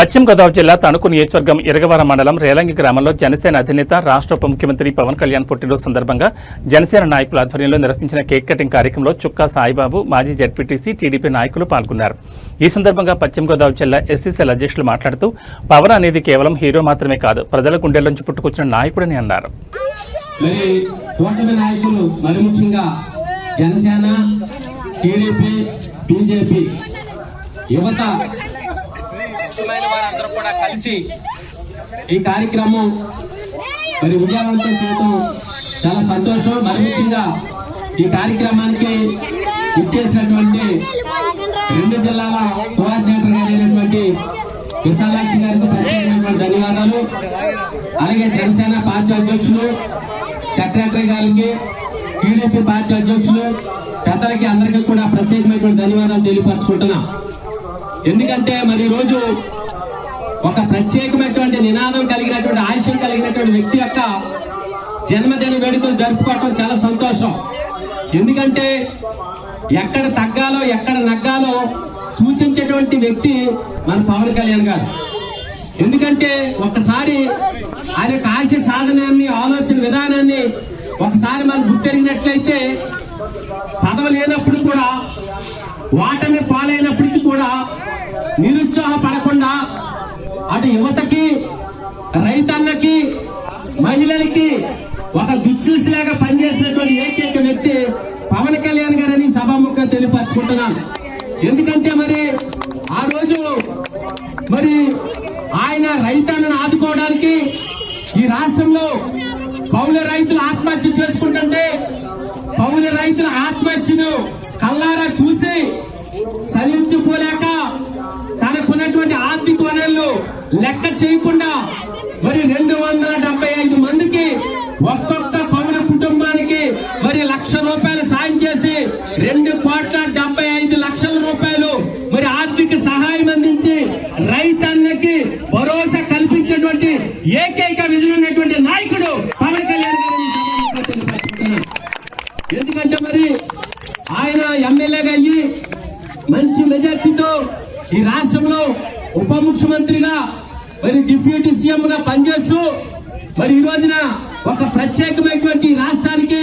పశ్చిమ గోదావరి జిల్లా తణుకు నియోజకవర్గం ఇరగవరం మండలం రేలంగి గ్రామంలో జనసేన అధినేత రాష్ట్ర ఉప ముఖ్యమంత్రి పవన్ కళ్యాణ్ పుట్టినరోజు సందర్భంగా జనసేన నాయకుల ఆధ్వర్యంలో నిర్వహించిన కేక్ కటింగ్ కార్యక్రమంలో చుక్కా సాయిబాబు మాజీ జడ్పీటీసీ టీడీపీ నాయకులు పాల్గొన్నారు. ఈ సందర్భంగా పశ్చిమ గోదావరి జిల్లా ఎస్సీసీఎల్ అధ్యక్షులు మాట్లాడుతూ పవన్ అనేది కేవలం హీరో మాత్రమే కాదు ప్రజల గుండెల్లోంచి పుట్టుకొచ్చిన నాయకుడని అన్నారు. నాయకులు మరి ముఖ్యంగా జనసేన టీడీపీ బీజేపీ యువత ముఖ్యమైన వారందరూ కూడా కలిసి ఈ కార్యక్రమం మరి విజయవంతం చేయడం చాలా సంతోషం. మరి ముఖ్యంగా ఈ కార్యక్రమానికి ఇచ్చేసినటువంటి రెండు జిల్లాల కోఆర్డినేటర్ గారైనటువంటి విశాలాక్షి గారికి ప్రత్యేకమైనటువంటి ధన్యవాదాలు. అలాగే జనసేన పార్టీ అధ్యక్షులు సెక్రటరీ గారికి టీడీపీ పార్టీ అధ్యక్షులు పెద్దలకి అందరికీ కూడా ప్రత్యేకమైనటువంటి ధన్యవాదాలు తెలియపరచుకుంటున్నాం. ఎందుకంటే మరి రోజు ఒక ప్రత్యేకమైనటువంటి నినాదం కలిగినటువంటి ఆశయం కలిగినటువంటి వ్యక్తి యొక్క జన్మదిన వేడుకలు జరుపుకోవటం చాలా సంతోషం. ఎందుకంటే ఎక్కడ తగ్గాలో ఎక్కడ నగ్గాలో సూచించేటువంటి వ్యక్తి మన పవన్ కళ్యాణ్ గారు. ఎందుకంటే ఒకసారి ఆయన యొక్క ఆశ సాధనాన్ని ఆలోచన విధానాన్ని ఒకసారి మనం గుర్తెరిగినట్లయితే పదవి లేనప్పుడు కూడా వాటమి పాలైనప్పటికీ కూడా నిరు యువతకి రైతన్నకి మహిళలకి ఒక దుచ్చూసిలాగా పనిచేసినటువంటి ఏకైక వ్యక్తి పవన్ కళ్యాణ్ గారని సభాముఖంగా తెలియపరచుకుంటున్నాను. ఎందుకంటే మరి ఆ రోజు మరి ఆయన రైతాన్ని ఆదుకోవడానికి ఈ రాష్ట్రంలో కౌలు రైతులు ఆత్మహత్య చేసుకుంటుంటే కౌలు రైతుల ఆత్మహత్యను కల్లారా చూసి సలించిపోలేక లెక్క చేయకుండా మరి రెండు వందల డెబ్బై ఐదు మందికి ఒక్కొక్క పౌర కుటుంబానికి మరి లక్ష రూపాయలు సాయం చేసి రెండు కోట్ల డెబ్బై ఐదు లక్షల రూపాయలు మరి ఆర్థిక సహాయం అందించి రైతన్నకి భరోసా కల్పించేటువంటి ఏకైక విజయం నాయకుడు పవన్ కళ్యాణ్ ఎందుకంటే మరి ఆయన ఎమ్మెల్యేగా అయ్యి మంచి మెజార్టీతో ఈ రాష్ట్రంలో ఉప ముఖ్యమంత్రిగా మరి డిప్యూటీ సీఎం గా పనిచేస్తూ మరి ఈ రోజున ఒక ప్రత్యేకమైనటువంటి రాష్ట్రానికి